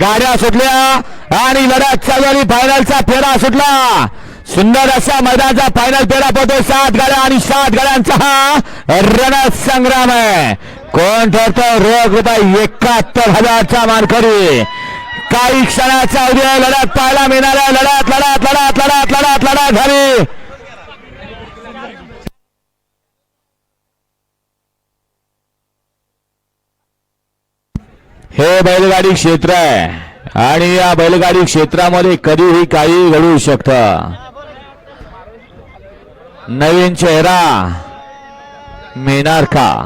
गाड्या सुटल्या आणि लढत चालू फायनलचा फेरा सुटला. सुंदर असा मैदानाचा फायनल फेरा पडतो. सात गाड्या आणि सात गाड्यांचा हा रणत संग्राम आहे. कोण ठरतो? रोख रुपये एकाहत्तर हजारचा मानकरी. काही क्षणाचा उद्या लढत पाहायला मिळणार आहे. लढत लढत लढत लढत लढत लढत झाली हे बैलगाडी क्षेत्र आहे. आणि या बैलगाडी क्षेत्रामध्ये कधीही काही घडू शकत. नवीन चेहरा मिळणार का